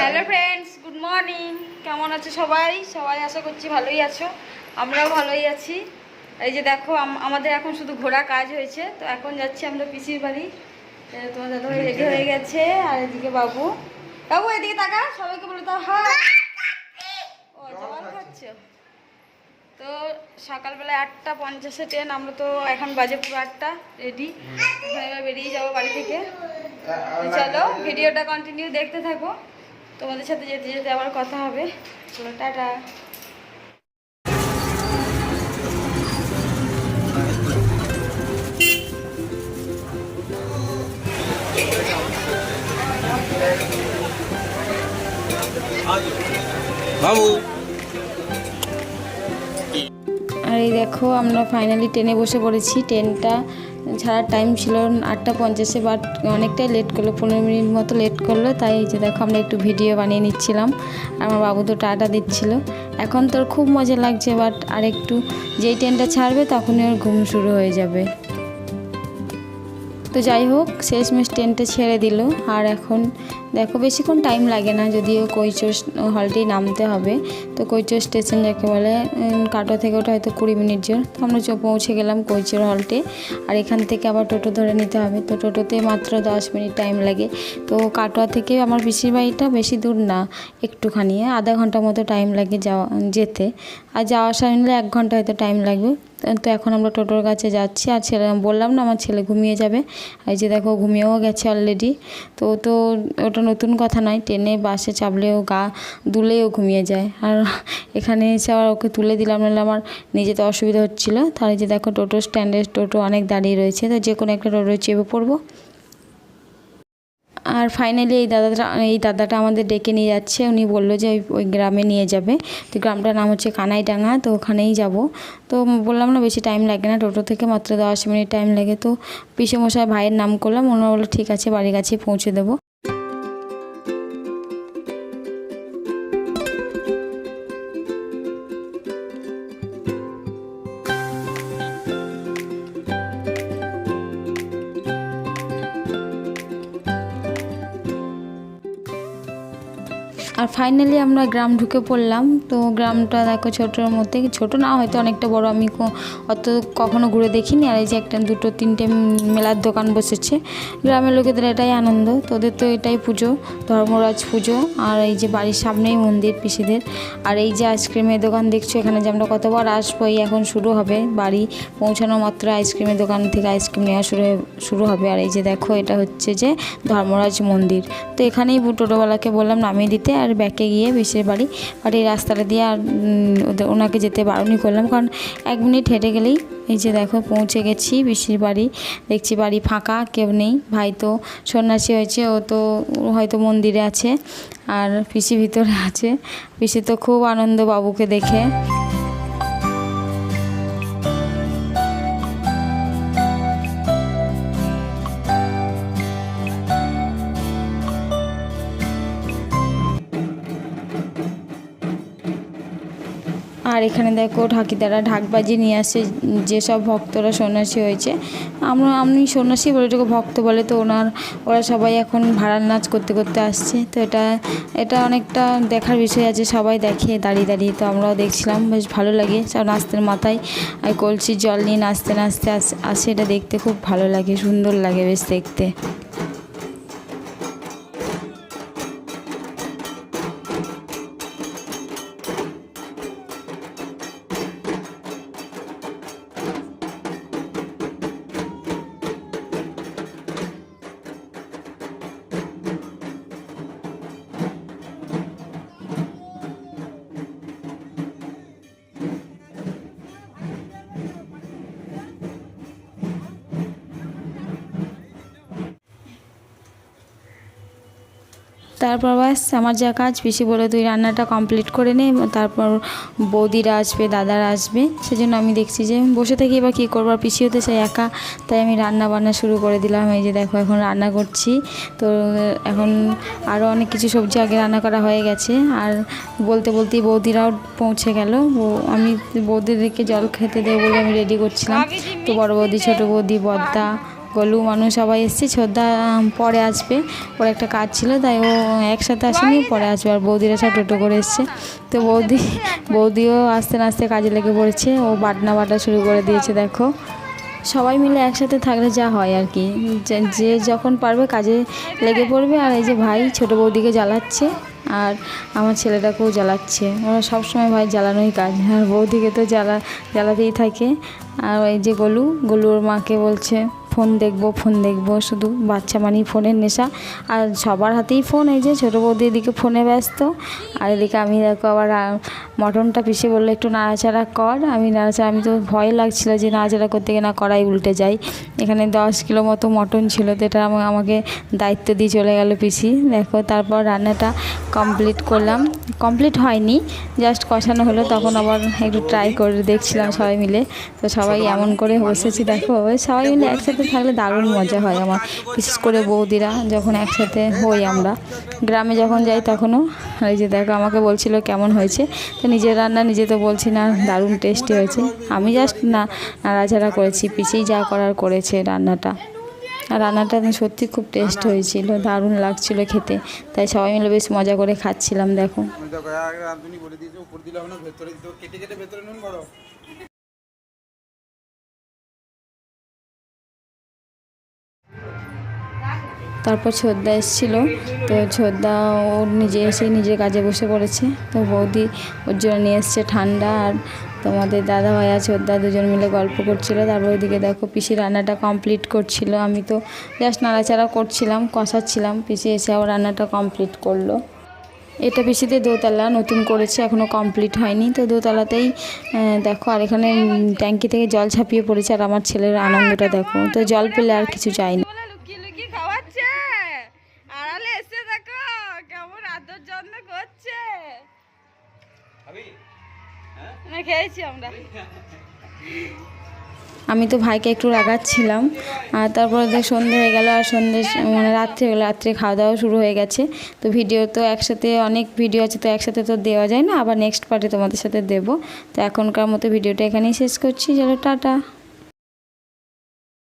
Hello friends good morning কেমন আছো সবাই? সবাই আশা করছি ভালোই আছো। আমরাও ভালোই আছি। এই যে দেখো আমাদের এখন শুধু ঘোরা কাজ হয়েছে। তো এখন যাচ্ছি আমরা পিসির বাড়ি। তোমার দাদা রেডি হয়ে গেছে আর এদিকে বাবু। বাবু এদিকে তাকা সবাইকে বলে দাও হ্যাঁ ও জল খাচ্ছ? তো সকালবেলা আটটা পঞ্চাশে ট্রেন আমরা তো এখন বাজে পুরো আটটা রেডি এবার বেরিয়ে যাব বাড়ি থেকে। চলো ভিডিওটা কন্টিনিউ দেখতে থাকো। তোমাদের সাথে যেতে যেতে আবার কথা হবে। চলো টাটা। আর এই দেখো আমরা ফাইনালি ট্রেনে বসে পড়েছি। ট্রেনটা ছাড়ার টাইম ছিল আটটা পঞ্চাশে বাট অনেকটাই লেট করল, পনেরো মিনিট মতো লেট করল, তাই যে দেখো আমরা একটু ভিডিও বানিয়ে নিচ্ছিলাম। আমার বাবু তো টাটা দিচ্ছিল। এখন তোর খুব মজা লাগছে বাট আর একটু যেই ট্রেনটা ছাড়বে, তখনই ওর ঘুম শুরু হয়ে যাবে। তো যাই হোক শেষ শেষমেশ ট্রেনটা ছেড়ে দিল। আর এখন দেখো বেশিক্ষণ টাইম লাগে না, যদিও কৈচোর হলটি নামতে হবে। তো কৈচোর স্টেশন যাকে বলে কাটোয়া থেকে ওটা হয়তো কুড়ি মিনিট জোর। তো আমরা পৌঁছে গেলাম কৈচোর হলটে আর এখান থেকে আবার টোটো ধরে নিতে হবে। তো টোটোতে মাত্র দশ মিনিট টাইম লাগে। তো কাটোয়া থেকে আমার পিসির বাড়িটা বেশি দূর না, একটুখানি। আধা ঘণ্টা মতো টাইম লাগে যাওয়া যেতে। আর যাওয়া আসা নিলে এক ঘণ্টা হয়তো টাইম লাগবে। তো- এখন আমরা টোটোর কাছে যাচ্ছি আর ছেলে বললাম না আমার ছেলে ঘুমিয়ে যাবে। এই যে দেখো ঘুমিয়েও গেছে অলরেডি তো তো, ওটা নতুন কথা নয়, ট্রেনে বাসে চাপলেও গা দুলেও ঘুমিয়ে যায়। আর এখানে এসে আবার ওকে তুলে দিলাম, নাহলে আমার নিজে তো অসুবিধা হচ্ছিল। তাহলে যে দেখো টোটো স্ট্যান্ডে টোটো অনেক দাঁড়িয়ে রয়েছে। তো যে কোনো একটা টোটো চেপে পড়ব। আর ফাইনালি এই দাদাটা এই দাদাটা আমাদের ডেকে নিয়ে যাচ্ছে। উনি বলল যে ওই গ্রামে নিয়ে যাবে। তো গ্রামটার নাম হচ্ছে কানাইডাঙ্গা, তো ওখানেই যাব। তো বললাম না বেশি টাইম লাগে না, টোটো থেকে মাত্র দশ মিনিট টাইম লাগে। তো পিসে মশাই ভাইয়ের নাম করলাম ওনারা বলল, ঠিক আছে, বাড়ির কাছে পৌঁছে দেবো। আর ফাইনালি আমরা গ্রাম ঢুকে পড়লাম। তো গ্রামটা দেখো ছোটোর মধ্যে। ছোট না, হয়তো অনেকটা বড়। আমি অত কখনো ঘুরে দেখিনি। আর এই যে একটা দুটো তিনটে মেলার দোকান বসেছে। গ্রামের লোকেদের এটাই আনন্দ। তোদের তো এটাই পুজো, ধর্মরাজ পুজো। আর এই যে বাড়ির সামনেই মন্দির পিসিদের। আর এই যে আইসক্রিমের দোকান দেখছ, এখানে যে আমরা কতবার আসব, এই এখন শুরু হবে। বাড়ি পৌঁছানো মাত্র আইসক্রিমের দোকান থেকে আইসক্রিম নেওয়া শুরু শুরু হবে। আর এই যে দেখো, এটা হচ্ছে যে ধর্মরাজ মন্দির। তো এখানেই টোটোওয়ালাকে বললাম, নামিয়ে দিতে। আর ব্যাকে গিয়ে পিসের বাড়ি। বাট এই রাস্তাটা দিয়ে আর ওনাকে যেতে বারণই করলাম। কারণ এক মিনিট হেঁটে গেলেই এই যে দেখো পৌঁছে গেছি পিসির বাড়ি। দেখছি বাড়ি ফাঁকা, কেউ নেই। ভাই তো সন্ন্যাসী হয়েছে, ও তো হয়তো মন্দিরে আছে আর পিসি ভিতরে আছে। পিসি তো খুব আনন্দ বাবুকে দেখে। আর এখানে দেখো ঢাকিদারা বাজিয়ে নিয়ে আসে, যেসব ভক্তরা সন্ন্যাসী হয়েছে। আমরা, আমি সন্ন্যাসী বলে এটাকে ভক্ত বলে, তো ওনার, ওরা সবাই এখন ভাড়ার নাচ করতে করতে আসছে। তো এটা এটা অনেকটা দেখার বিষয় আছে, সবাই দেখে দাঁড়িয়ে দাঁড়িয়ে। তো আমরাও দেখছিলাম, বেশ ভালো লাগে সব নাচতে মাথায়। আর কলসির জল নিয়ে নাচতে নাচতে আসে, এটা দেখতে খুব ভালো লাগে, সুন্দর লাগে বেশ দেখতে। তারপর বাস আমার যা কাজ পিসি বলে তুই রান্নাটা কমপ্লিট করে নে তারপর বৌদিরা আসবে দাদারা আসবে। সেজন্য আমি দেখছি যে বসে থেকে এবার কী করব? আর পিসি হতে চাই একা তাই আমি রান্না বান্না শুরু করে দিলাম। এই যে দেখো এখন রান্না করছি। তো এখন আরও অনেক কিছু সবজি আগে রান্না করা হয়ে গেছে। আর বলতে বলতেই বৌদিরাও পৌঁছে গেল। আমি বৌদিদেরকে জল খেতে দেবো বলে আমি রেডি করছিলাম। তো বড় বৌদি ছোটো বৌদি বদ্দা গলু মানুষ সবাই এসছে, শ্রদ্ধা পরে আসবে। ওর একটা কাজ ছিল, তাই ও একসাথে আসেনি, পরে আসবে। আর বৌদিরা সব টোটো করে এসছে। তো বৌদি, বৌদিও আস্তে আস্তে কাজে লেগে পড়েছে। ও বাটনা বাটা শুরু করে দিয়েছে, দেখো। সবাই মিলে একসাথে থাকলে যা হয় আর কি। যে- যখন পারবে কাজে লেগে পড়বে। আর এই যে ভাই ছোট বৌদিকে জ্বালাচ্ছে, আর আমার ছেলেটাকেও জ্বালাচ্ছে। ওরা সবসময় ভাই জ্বালানোই কাজ। আর বৌদিকে তো জ্বালা, জ্বালাতেই থাকে। আর এই যে গলু, গলুর মাকে বলছে ফোন দেখব ফোন দেখব শুধু বাচ্চা মানেই ফোনের নেশা। আর সবার হাতেই ফোন এই যে ছোটো বৌদি এদিকে ফোনে ব্যস্ত। আর এদিকে আমি দেখো আবার মটনটা পিষে বলল একটু নাড়াচাড়া কর। আমি নাড়াচাড়া আমি তো ভয় লাগছিল যে নাড়াচাড়া করতে গিয়ে না কড়াই উল্টে যাই। এখানে দশ কিলো মতো মটন ছিল তো এটা আমাকে দায়িত্ব দিয়ে চলে গেল পিসি। দেখো তারপর রান্নাটা কমপ্লিট করলাম। কমপ্লিট হয়নি জাস্ট কষানো হলো তখন আবার একটু ট্রাই করে দেখছিলাম সবাই মিলে। তো সবাই এমন করে বসেছি দেখো সবাই মিলে একসাথে থাকলে দারুণ মজা হয় আমার। বিশেষ করে বৌদিরা যখন একসাথে হই আমরা। গ্রামে যখন যাই তখনও এই যে দেখো আমাকে বলছিল কেমন হয়েছে। তো নিজের রান্না নিজে তো বলছি না, দারুণ টেস্টি হয়েছে। আমি জাস্ট না, নাড়াচাড়া করেছি পিছিয়ে যা করার করেছে রান্নাটা। আর রান্নাটা সত্যি খুব টেস্ট হয়েছিল, দারুণ লাগছিল খেতে। তাই সবাই মিলে বেশ মজা করে খাচ্ছিলাম, দেখো। তারপর ছোদ্দা এসেছিল। তো ছোদ্দা ওর নিজে এসে নিজের কাজে বসে পড়েছে। তো বৌদি ওর জন্য নিয়ে এসছে ঠান্ডা আর তোমাদের দাদা ভাই আর ছোদ্দা দুজন মিলে গল্প করছিল। তারপর ওইদিকে দেখো পিসি রান্নাটা কমপ্লিট করছিল। আমি তো জাস্ট নাড়াচাড়া করছিলাম, কষাচ্ছিলাম। পিসি এসে আবার রান্নাটা কমপ্লিট করল। এটা পিসিতে দোতলা, নতুন করেছে এখনও কমপ্লিট হয়নি। তো দোতলাতেই দেখো আর এখানে ট্যাঙ্কি থেকে জল ছাপিয়ে পড়েছে আর আমার ছেলের আনন্দটা দেখো। তো জল পেলে আর কিছু চাই না। এসে দেখো কেমন আদর যত্ন করছে। না খেয়েছি আমরা। আমি তো ভাইকে একটু রাগাচ্ছিলাম আর তারপরে দেখ সন্ধে হয়ে গেল আর সন্ধে মানে রাত্রে হলো রাত্রে খাওয়া দাওয়া শুরু হয়ে গেছে। তো ভিডিও তো একসাথে অনেক ভিডিও আছে তো একসাথে তো দেওয়া যায় না আবার নেক্সট পার্টে তোমাদের সাথে দেবো। তো এখনকার মতো ভিডিওটা এখানেই শেষ করছি চলো টাটা।